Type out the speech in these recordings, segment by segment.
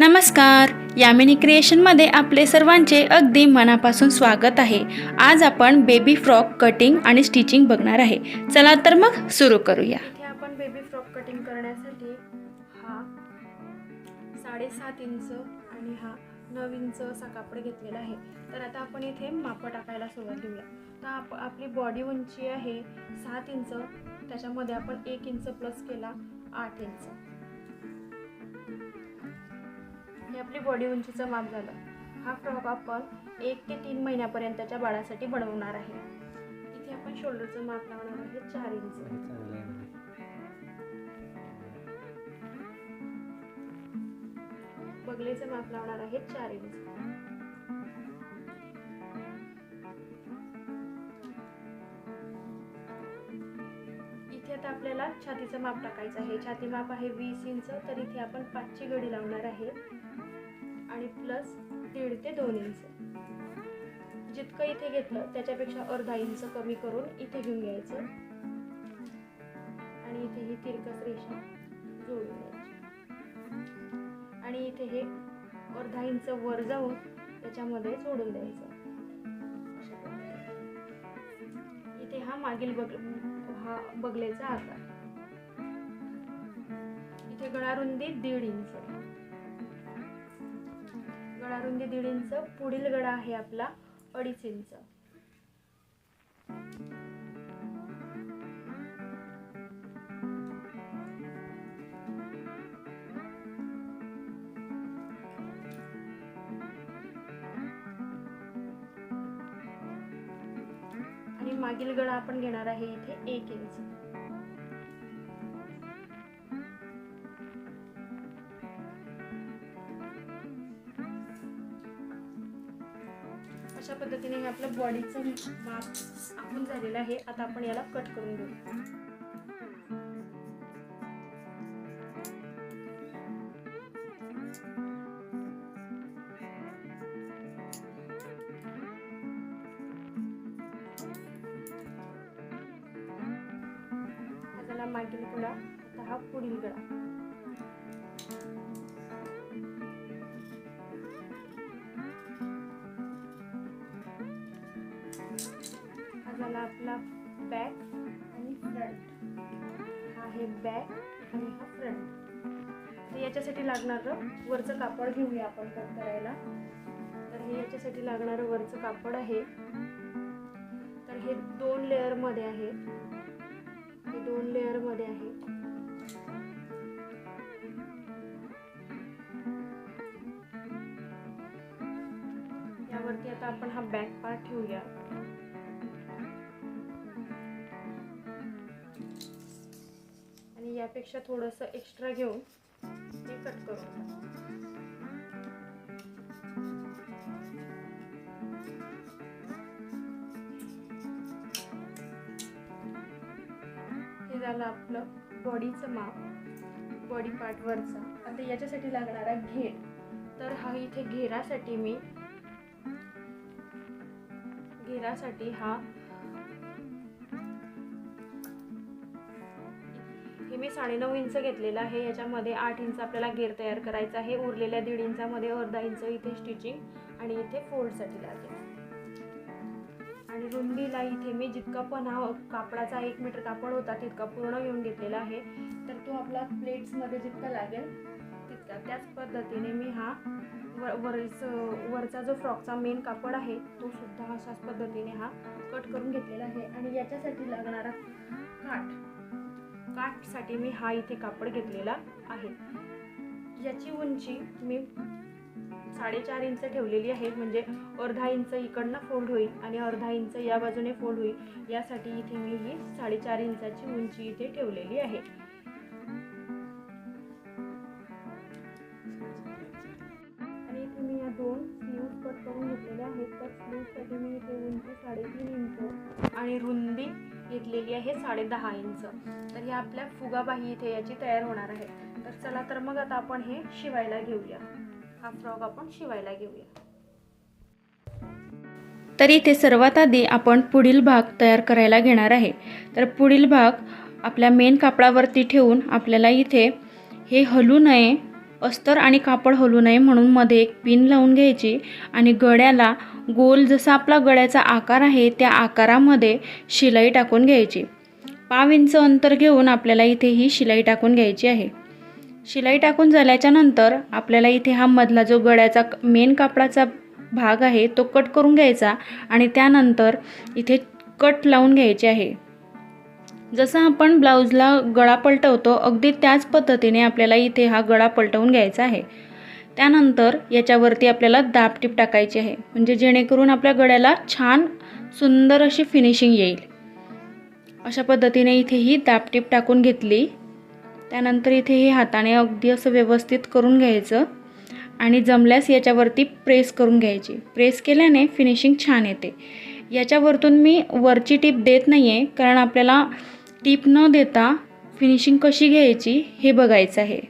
नमस्कार. यामिनी क्रिएशनमध्ये आपले सर्वांचे अगदी मनापासून स्वागत आहे. आज आपण बेबी फ्रॉक कटिंग आणि स्टिचिंग बघणार आहे. चला तर मग सुरू करूया. आपण बेबी फ्रॉक कटिंग करण्यासाठी हा साडेसात इंच आणि हा नऊ इंच असा कापड घेतलेला आहे. तर आता आपण इथे माप टाकायला सुरुवात घेऊया. तर आप आपली बॉडी उंची आहे सात इंच. त्याच्यामध्ये आपण एक इंच प्लस केला आठ इंच. हे आपली बॉडी उंचीचं माप झालं. हा फ्रॉक आपण एक ते तीन महिन्यापर्यंतच्या बाळासाठी बनवणार आहे. इथे आपण शोल्डरचं माप लावणार आहे चार इंच बगलेचं माप लावणार आहे चार इंच आपल्याला छातीचं माप टाकायचं आहे. छाती माप आहे वीस इंच तर इथे आपण पाचची गडी लावणार आहे. आणि प्लस दीड ते दोन इंच. जितकं इथे घेतलं त्याच्यापेक्षा अर्धा इंच कमी करून इथे घेऊन घ्यायचं. आणि इथे ही तिरकस रेषा जोडून द्यायची आणि इथे हे अर्धा इंच वर जाऊन त्याच्यामध्ये जोडून द्यायचं. इथे हा मागील बग हा बगलेचा आकार. इथे गळारुंदी दीड इंच. गळारुंदी दीड इंच पुढील गळा आहे आपला अडीच इंच. आणि मागील गळा आपण घेणार आहे इथे एक इंच अशा पद्धतीने हे आपलं बॉडीचं माप आपण झालेलं आहे. आता आपण याला कट करून घेऊ. हा मागील गळा आता हा पुढील गळा. हा झाला आपला बॅक आणि फ्रंट हा आहे बॅक आणि हा फ्रंट तर याच्यासाठी लागणारं वरचं कापड घेऊया आपण कट करायला. तर हे याच्यासाठी लागणारं वरचं कापड आहे. तर हे दोन लेअरमध्ये आहे. दोन लेअरमध्ये आहे. यावरती आता आपण हा बॅक पार्ट ठेवूया. आणि यापेक्षा थोडंसं एक्स्ट्रा घेऊन हे कट करू. आपलं बॉडीचं माप बॉडी पार्टवरचा आता याच्यासाठी लागणारा घेर. तर हा इथे घेरासाठी मी घेरासाठी हा हे मी साडेनऊ इंच घेतलेलं आहे. याच्यामध्ये आठ इंच आपल्याला घेर तयार करायचा आहे. उरलेल्या दीड इंचामध्ये अर्धा इंच इथे स्टिचिंग आणि इथे फोल्डसाठी लागेल. रुंदीला इथे मी जितका पण हा कापडाचा एक मीटर कापड होता तितका पूर्ण घेऊन घेतलेला आहे. तर तो आपला प्लेट्समध्ये जितका लागेल तितका त्याच पद्धतीने मी हा वर वरच वरचा जो फ्रॉकचा मेन कापड आहे तो सुद्धा अशाच पद्धतीने हा कट करून घेतलेला आहे. आणि याच्यासाठी लागणारा काठ काठसाठी मी हा इथे कापड घेतलेला आहे. याची उंची मी साडेचार इंच ठेवलेली आहे म्हणजे अर्धा इंच इकडनं फोल्ड होईल आणि अर्धा इंच या बाजूने फोल्ड होईल. यासाठी इथे मी ही साडेचार इंचाची उंची इथे ठेवलेली आहे. आणि इथे मी या दोन स्लीव्ह कट करून घेतलेल्या आहेत. तर स्लीव्जसाठी मी इथे उंची साडेतीन इंच आणि रुंदी घेतलेली आहे साडे दहा इंच. तर ह्या आपल्या फुगाबाही इथे याची तयार होणार आहे. तर चला तर मग आता आपण हे शिवायला घेऊया. हा फ्रॉक आपण शिवायला घेऊया. तर इथे सर्वात आधी आपण पुढील भाग तयार करायला घेणार आहे. तर पुढील भाग आपल्या मेन कापडावरती ठेवून आपल्याला इथे हे हलू नये अस्तर आणि कापड हलू नये म्हणून मध्ये एक पिन लावून घ्यायची आणि गळ्याला गोल जसा आपला गळ्याचा आकार आहे त्या आकारामध्ये शिलाई टाकून घ्यायची. पाव इंच अंतर घेऊन आपल्याला इथे ही शिलाई टाकून घ्यायची आहे. शिलाई टाकून झाल्याच्यानंतर आपल्याला इथे हा मधला जो गळ्याचा मेन कापडाचा भाग आहे तो कट करून घ्यायचा आणि त्यानंतर इथे कट लावून घ्यायचे आहे. जसं आपण ब्लाऊजला गळा पलटवतो अगदी त्याच पद्धतीने आपल्याला इथे हा गळा पलटवून घ्यायचा आहे. त्यानंतर याच्यावरती आपल्याला दाबटीप टाकायची आहे म्हणजे जेणेकरून आपल्या गळ्याला छान सुंदर अशी फिनिशिंग येईल. अशा पद्धतीने इथे ही दाबटीप टाकून घेतली. त्यानंतर इथे हे हाताने अगदी असं व्यवस्थित करून घ्यायचं. आणि जमल्यास याच्यावरती प्रेस करून घ्यायची. प्रेस केल्याने फिनिशिंग छान येते. याच्यावरतून मी वरची टीप देत नाही आहे कारण आपल्याला टीप न देता फिनिशिंग कशी घ्यायची हे बघायचं आहे.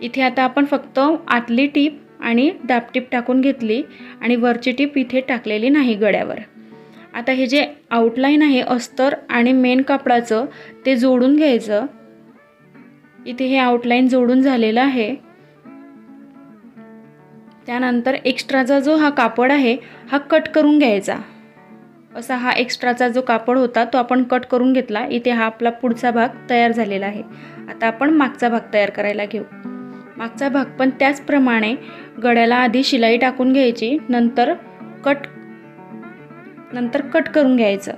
इथे आता आपण फक्त आतली टीप आणि दापटीप टाकून घेतली आणि वरची टीप इथे टाकलेली नाही गळ्यावर. आता हे जे आउटलाईन आहे अस्तर आणि मेन कापडाचं ते जोडून घ्यायचं. इथे हे आउटलाईन जोडून झालेलं आहे. त्यानंतर एक्स्ट्राचा जो हा कापड आहे हा कट करून घ्यायचा. असा हा एक्स्ट्राचा जो कापड होता तो आपण कट करून घेतला. इथे हा आपला पुढचा भाग तयार झालेला आहे. आता आपण मागचा भाग तयार करायला घेऊ. मागचा भाग पण त्याचप्रमाणे गळ्याला आधी शिलाई टाकून घ्यायची नंतर कट नंतर कट करून घ्यायचं.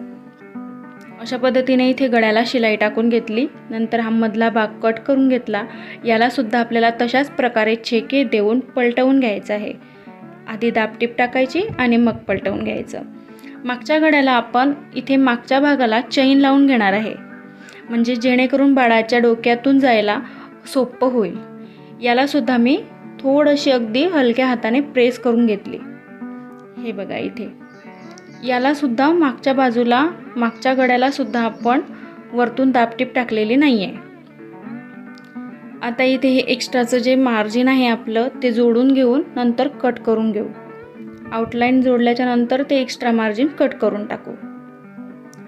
अशा पद्धतीने इथे गळ्याला शिलाई टाकून घेतली. नंतर हा मधला भाग कट करून घेतला. यालासुद्धा आपल्याला तशाच प्रकारे छेके देऊन पलटवून घ्यायचं आहे. आधी दाबटीप टाकायची आणि मग पलटवून घ्यायचं. मागच्या गळ्याला आपण इथे मागच्या भागाला चैन लावून घेणार आहे. म्हणजे जेणेकरून बाळाच्या डोक्यातून जायला सोपं होईल. यालासुद्धा मी थोडीशी अगदी हलक्या हाताने प्रेस करून घेतली. हे बघा इथे. याला सुद्धा मागच्या बाजूला मागच्या गड्याला सुद्धा आपण वरतून दाबटीप टाकलेली नाही आहे आता इथे हे एक्स्ट्राचं जे मार्जिन आहे आपलं ते जोडून घेऊन नंतर कट करून घेऊ. आउटलाईन जोडल्याच्या नंतर ते एक्स्ट्रा मार्जिन कट करून टाकू.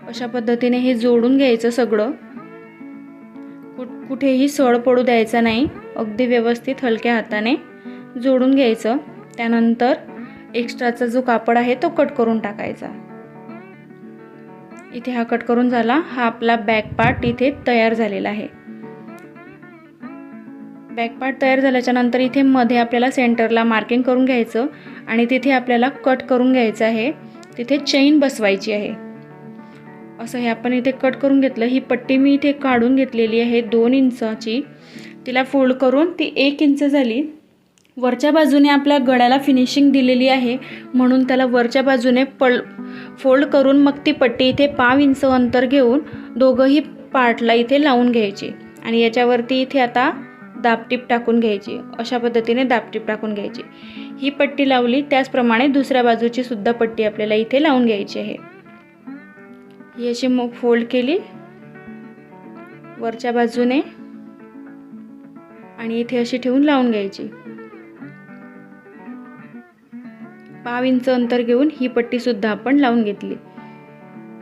अशा पद्धतीने हे जोडून घ्यायचं सगळं. कुठ कुठेही सळ पडू द्यायचा नाही. अगदी व्यवस्थित हलक्या हाताने जोडून घ्यायचं. त्यानंतर एक्स्ट्राचा जो कापड आहे तो कट करून टाकायचा. इथे हा कट करून झाला. हा आपला बॅक पार्ट इथे तयार झालेला आहे. बॅक पार्ट तयार झाल्याच्यानंतर इथे मध्ये आपल्याला सेंटरला मार्किंग करून घ्यायचं आणि तिथे आपल्याला कट करून घ्यायचं आहे. तिथे चेन बसवायची आहे. असं हे आपण इथे कट करून घेतलं. ही पट्टी मी इथे काढून घेतलेली आहे दोन इंचाची. तिला फोल्ड करून ती एक इंच झाली. वरच्या बाजूने आपल्या गळ्याला फिनिशिंग दिलेली आहे. म्हणून त्याला वरच्या बाजूने पल फोल्ड करून मग ती पट्टी इथे पाव इंच अंतर घेऊन दोघंही पार्टला इथे लावून घ्यायची. आणि याच्यावरती इथे आता दाबटीप टाकून घ्यायची. अशा पद्धतीने दाबटीप टाकून घ्यायची. ही पट्टी लावली त्याचप्रमाणे दुसऱ्या बाजूची सुद्धा पट्टी आपल्याला इथे लावून घ्यायची आहे. ही अशी मग फोल्ड केली. वरच्या बाजूने आणि इथे अशी ठेवून लावून घ्यायची. पाव इंच अंतर घेऊन ही पट्टी सुद्धा आपण लावून घेतली.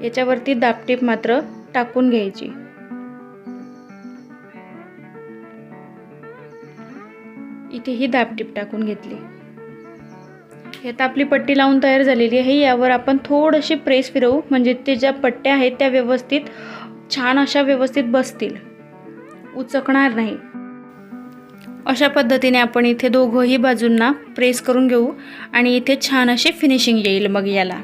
याच्यावरती दापटीप मात्र टाकून घ्यायची. इथे ही दापटीप टाकून घेतली. ह्यात आपली पट्टी लावून तयार झालेली आहे. यावर आपण थोडीशी प्रेस फिरवू. म्हणजे ते ज्या पट्ट्या आहेत त्या व्यवस्थित छान अशा व्यवस्थित बसतील. उचकणार नाही. अशा पद्धतीने आपण इथे दोघंही बाजूंना प्रेस करून घेऊ आणि इथे छान अशी फिनिशिंग येईल मग याला.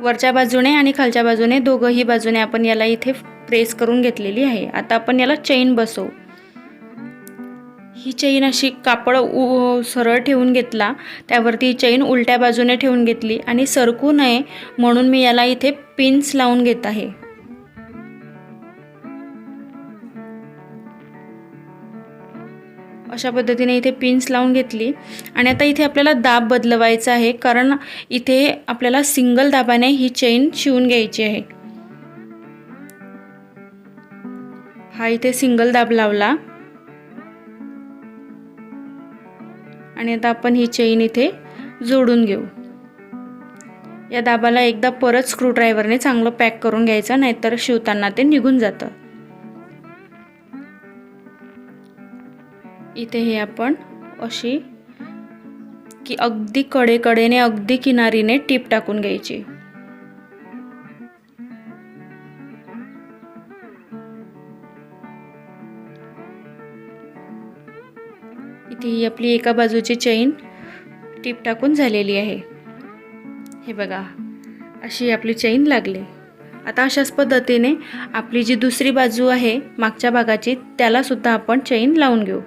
वरच्या बाजूने आणि खालच्या बाजूने दोघंही बाजूने आपण याला इथे प्रेस करून घेतलेली आहे. आता आपण याला चेन बसवू. ही चेन अशी कापड उ सरळ ठेवून घेतला. त्यावरती चेन उलट्या बाजूने ठेवून घेतली आणि सरकू नये म्हणून मी याला इथे पिन्स लावून घेत आहे. अशा पद्धतीने इथे पिन्स लावून घेतली. आणि आता इथे आपल्याला दाब बदलवायचा आहे कारण इथे आपल्याला सिंगल दाबाने ही चेन शिवून घ्यायची आहे. हा इथे सिंगल दाब लावला. आणि आता आपण ही चेन इथे जोडून घेऊ. या दाबाला एकदा परत स्क्रूड्रायव्हरने चांगलं पॅक करून घ्यायचं नाहीतर शिवताना ते निघून जातं. इथे हे आपण अशी की अगदी कडेकडेने अगदी किनारीने टीप टाकून घ्यायची. इथे ही आपली एका बाजूची चैन टीप टाकून झालेली आहे. हे बघा अशी आपली चैन लागली. आता अशाच पद्धतीने आपली जी दुसरी बाजू आहे मागच्या भागाची त्याला सुद्धा आपण चैन लावून घेऊ.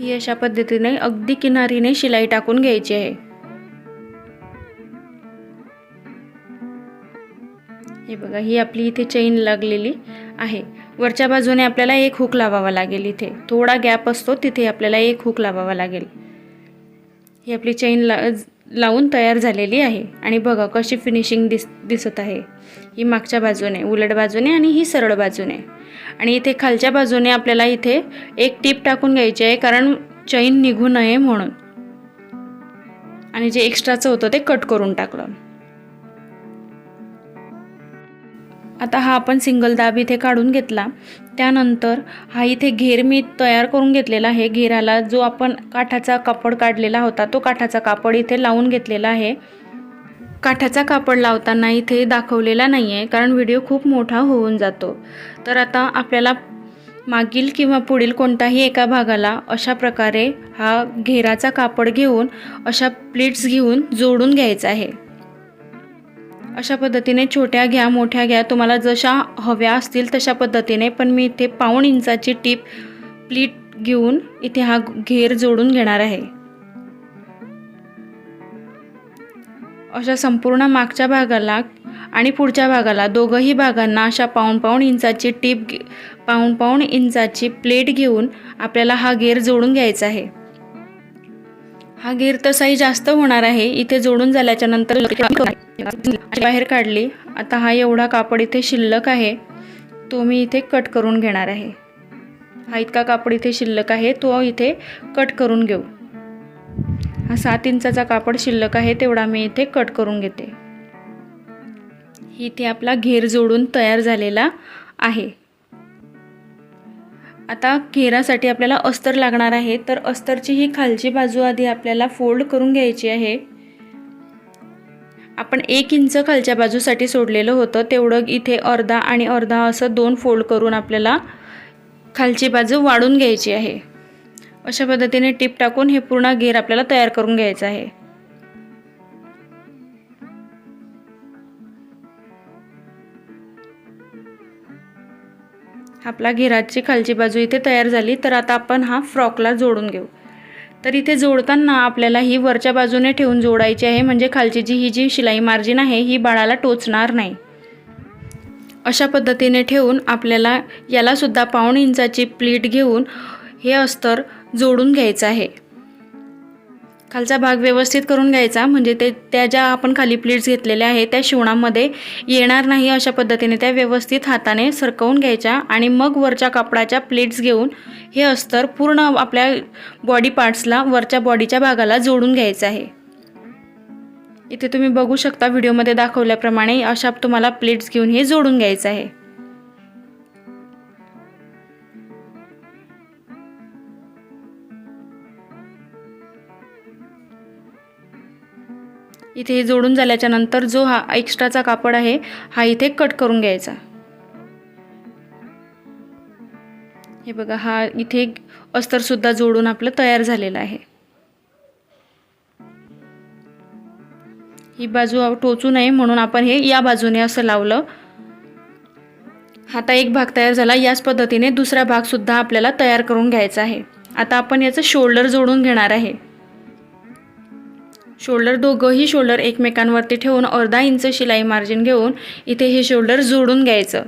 ही अशा पद्धतीने अगदी किनारीने शिलाई टाकून घ्यायची आहे. हे बघा ही आपली इथे चैन लागलेली आहे. वरच्या बाजूने आपल्याला एक हुक लावावा लागेल इथे. थोडा गॅप असतो तिथे आपल्याला एक हुक लावावा लागेल. ही आपली चैन ला लावून तयार झालेली आहे. आणि बघा कशी फिनिशिंग दिस दिसत आहे. ही मागच्या बाजूने उलट बाजूने आणि ही सरळ बाजूने. आणि इथे खालच्या बाजूने आपल्याला इथे एक टीप टाकून घ्यायची आहे कारण चैन निघू नये म्हणून. आणि जे एक्स्ट्राचं होतं ते कट करून टाकलं. आता हा आपण सिंगल दाब इथे काढून घेतला. त्यानंतर हा इथे घेर मी तयार करून घेतलेला आहे. घेराला जो आपण काठाचा कापड काढलेला होता तो काठाचा कापड इथे लावून घेतलेला आहे. काठाचा कापड लावताना इथे दाखवलेला नाही आहे कारण व्हिडिओ खूप मोठा होऊन जातो. तर आता आपल्याला मागील किंवा पुढील कोणताही एका भागाला अशा प्रकारे हा घेराचा कापड घेऊन अशा प्लेट्स घेऊन जोडून घ्यायचा आहे. अशा पद्धतीने छोट्या घ्या मोठ्या घ्या. तुम्हाला जशा हव्या असतील तशा पद्धतीने. पण मी इथे पाऊण इंचाची टीप प्लीट घेऊन इथे हा घेर जोडून घेणार आहे. अशा संपूर्ण मागच्या भागाला आणि पुढच्या भागाला दोघंही भागांना अशा पाऊण पाऊण इंचाची टीप घे- पाऊण पाऊण इंचाची प्लेट घेऊन आपल्याला हा घेर जोडून घ्यायचा आहे. हा घेर तसाही जास्त होणार आहे. इथे जोडून झाल्याच्यानंतर बाहेर काढली. आता हा एवढा कापड इथे शिल्लक आहे. तो मी इथे कट करून घेणार आहे. हा इतका कापड इथे शिल्लक आहे. तो इथे कट करून घेऊ. हा सात इंचाचा कापड शिल्लक आहे. तेवढा मी इथे कट करून घेते. इथे आपला घेर जोडून तयार झालेला आहे. आता घेरासाठी आपल्याला अस्तर लागणार आहे. तर अस्तरची ही खालची बाजू आधी आपल्याला फोल्ड करून घ्यायची आहे. आपण एक इंच खालच्या बाजूसाठी सोडलेलं होतं. तेवढं इथे अर्धा आणि अर्धा असं दोन फोल्ड करून आपल्याला खालची बाजू वाढून घ्यायची आहे. अशा पद्धतीने टिप टाकून हे पूर्ण घेर आपल्याला तयार करून घ्यायचं आहे. आपला घेराची खालची बाजू इथे तयार झाली तर आता आपण हा फ्रॉकला जोडून घेऊ. तर इथे जोडताना आपल्याला ही वरच्या बाजूने ठेवून जोडायची आहे म्हणजे खालची जी ही जी शिलाई मार्जिन आहे ही बाळाला टोचणार नाही. अशा पद्धतीने ठेवून आपल्याला यालासुद्धा पाऊण इंचाची प्लीट घेऊन हे अस्तर जोडून घ्यायचं आहे. खालचा भाग व्यवस्थित करून घ्यायचा. म्हणजे ते त्या ज्या आपण खाली प्लेट्स घेतलेल्या आहेत त्या शिवणामध्ये येणार नाही अशा पद्धतीने त्या व्यवस्थित हाताने सरकवून घ्यायच्या आणि मग वरच्या कापडाच्या प्लेट्स घेऊन हे अस्तर पूर्ण आपल्या बॉडी पार्ट्सला वरच्या बॉडीच्या भागाला जोडून घ्यायचं आहे. इथे तुम्ही बघू शकता व्हिडिओमध्ये दाखवल्याप्रमाणे अशा तुम्हाला प्लेट्स घेऊन हे जोडून घ्यायचं आहे. इथे हे जोडून झाल्याच्यानंतर जो हा एक्स्ट्राचा कापड आहे हा इथे कट करून घ्यायचा. हे बघा हा इथे अस्तरसुद्धा जोडून आपलं तयार झालेलं आहे. ही बाजू टोचू नये म्हणून आपण हे या बाजूने असं लावलं. आता एक भाग तयार झाला. याच पद्धतीने दुसरा भागसुद्धा आपल्याला तयार करून घ्यायचा आहे. आता आपण याचं शोल्डर जोडून घेणार आहे. शोल्डर दोघंही शोल्डर एकमेकांवरती ठेवून अर्धा इंच शिलाई मार्जिन घेऊन इथे हे शोल्डर जोडून घ्यायचं.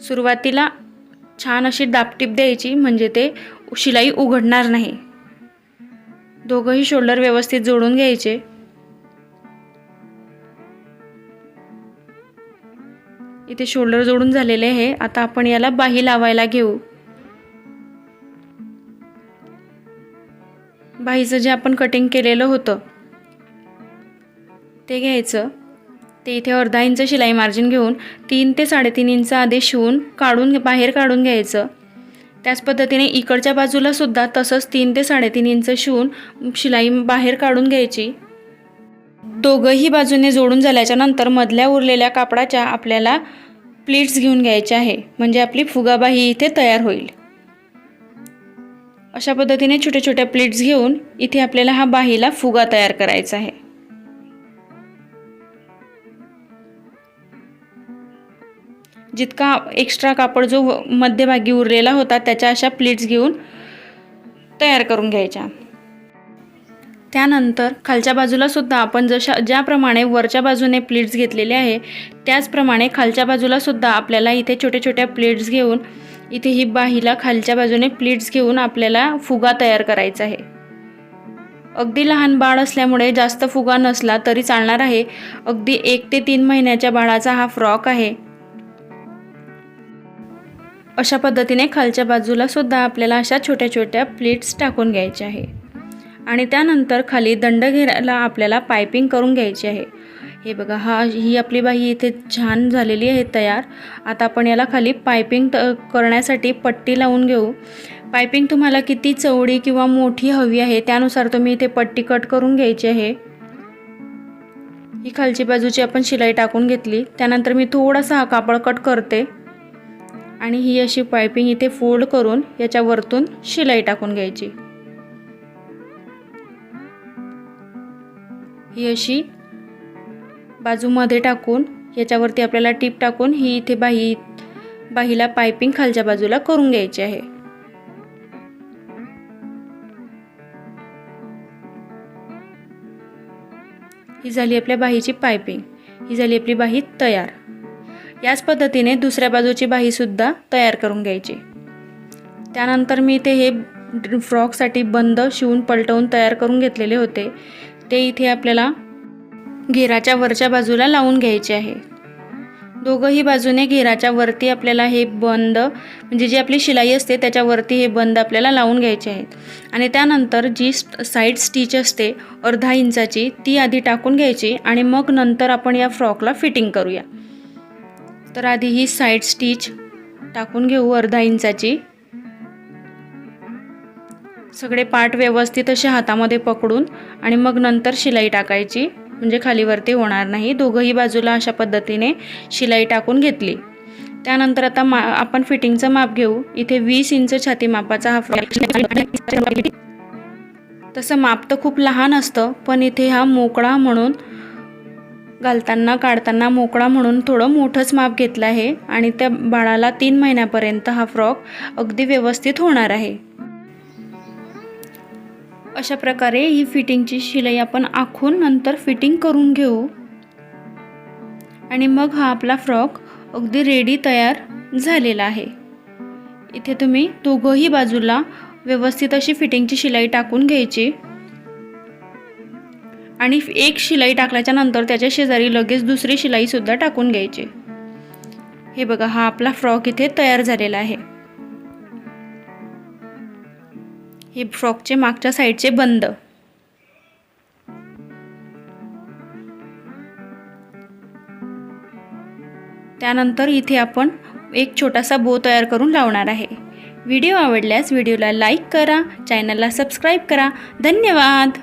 सुरुवातीला छान अशी दापटीप द्यायची म्हणजे ते शिलाई उघडणार नाही. दोघंही शोल्डर व्यवस्थित जोडून घ्यायचे. इथे शोल्डर जोडून झालेले आहे. आता आपण याला बाही लावायला घेऊ. बाहीचं जे आपण कटिंग केलेलं होतं ते घ्यायचं. ते इथे अर्धा इंच शिलाई मार्जिन घेऊन तीन ते साडेतीन इंच आधी शिवून काढून बाहेर काढून घ्यायचं. त्याच पद्धतीने इकडच्या बाजूला सुद्धा तसंच तीन ते साडेतीन इंच शिवून शिलाई बाहेर काढून घ्यायची. दोघंही बाजूने जोडून झाल्याच्यानंतर मधल्या उरलेल्या कापडाच्या आपल्याला प्लीट्स घेऊन घ्यायचे आहे. म्हणजे आपली फुगाबाही इथे तयार होईल. अशा पद्धतीने छोट्या छोट्या प्लेट्स घेऊन इथे आपल्याला हा बाहीला फुगा तयार करायचा आहे. जितका एक्स्ट्रा कापड जो मध्यभागी उरलेला होता त्याच्या अशा प्लेट्स घेऊन तयार करून घ्यायच्या. त्यानंतर खालच्या बाजूला सुद्धा आपण जशा ज्याप्रमाणे वरच्या बाजूने प्लेट्स घेतलेले आहे त्याचप्रमाणे खालच्या बाजूला सुद्धा आपल्याला इथे छोट्या छोट्या प्लेट्स घेऊन इथे ही बाहीला खालच्या बाजूने प्लेट्स घेऊन आपल्याला फुगा तयार करायचा आहे. अगदी लहान बाळ असल्यामुळे जास्त फुगा नसला तरी चालणार आहे. अगदी एक ते तीन महिन्याच्या बाळाचा हा फ्रॉक आहे. अशा पद्धतीने खालच्या बाजूला सुद्धा आपल्याला अशा छोट्या छोट्या प्लेट्स टाकून घ्यायच्या आहे. आणि त्यानंतर खाली दंड घेरायला आपल्याला पायपिंग करून घ्यायची आहे. हे बघा हा ही आपली बाही इथे छान झालेली आहे तयार. आता आपण याला खाली पायपिंग त करण्यासाठी पट्टी लावून घेऊ. पायपिंग तुम्हाला किती चवडी किंवा मोठी हवी आहे त्यानुसार तुम्ही इथे पट्टी कट करून घ्यायची आहे. ही खालची बाजूची आपण शिलाई टाकून घेतली. त्यानंतर मी थोडासा हा कापड कट करते. आणि ही अशी पायपिंग इथे फोल्ड करून याच्या वरतून शिलाई टाकून घ्यायची. ही अशी बाजूमध्ये टाकून याच्यावरती आपल्याला टीप टाकून ही इथे बाही बाहीला पायपिंग खालच्या बाजूला करून घ्यायची आहे. ही झाली आपल्या बाहीची पायपिंग. ही झाली आपली बाही तयार. याच पद्धतीने दुसऱ्या बाजूची बाहीसुद्धा तयार करून घ्यायची. त्यानंतर मी इथे हे फ्रॉकसाठी बंद शिवून पलटवून तयार करून घेतलेले होते. ते इथे आपल्याला घेराच्या वरच्या बाजूला लावून घ्यायचे आहे. दोघंही बाजूने घेराच्या वरती आपल्याला हे बंद म्हणजे जी आपली शिलाई असते त्याच्यावरती हे बंद आपल्याला लावून घ्यायचे आहेत. आणि त्यानंतर जी साईड स्टिच असते अर्धा इंचाची ती आधी टाकून घ्यायची आणि मग नंतर आपण या फ्रॉकला फिटिंग करूया. तर आधी ही साईड स्टिच टाकून घेऊ अर्धा इंचाची. सगळे पार्ट व्यवस्थित असे हातामध्ये पकडून आणि मग नंतर शिलाई टाकायची. म्हणजे खालीवरती होणार नाही. दोघंही बाजूला अशा पद्धतीने शिलाई टाकून घेतली. त्यानंतर आता मा आपण फिटिंगचं माप घेऊ. इथे वीस इंच छाती मापाचा हा फ्रॉक तसं माप तर खूप लहान असतं पण इथे हा मोकळा म्हणून घालताना काढताना मोकळा म्हणून थोडं मोठंच माप घेतलं आहे. आणि त्या बाळाला तीन महिन्यापर्यंत हा फ्रॉक अगदी व्यवस्थित होणार आहे. अशा प्रकारे ही फिटिंगची शिलाई आपण आखून नंतर फिटिंग करून घेऊ. आणि मग हा आपला फ्रॉक अगदी रेडी तयार झालेला आहे. इथे तुम्ही दोघंही बाजूला व्यवस्थित अशी फिटिंगची शिलाई टाकून घ्यायची. आणि एक शिलाई टाकल्याच्या नंतर त्याच्या शेजारी लगेच दुसरी शिलाईसुद्धा टाकून घ्यायची. हे बघा हा आपला फ्रॉक इथे तयार झालेला आहे. हे फ्रॉकचे मागच्या साईडचे बंद. त्यानंतर इथे आपण एक छोटासा बो तयार करून लावणार आहे. व्हिडिओ आवडल्यास व्हिडिओला लाईक करा चॅनलला सबस्क्राईब करा. धन्यवाद!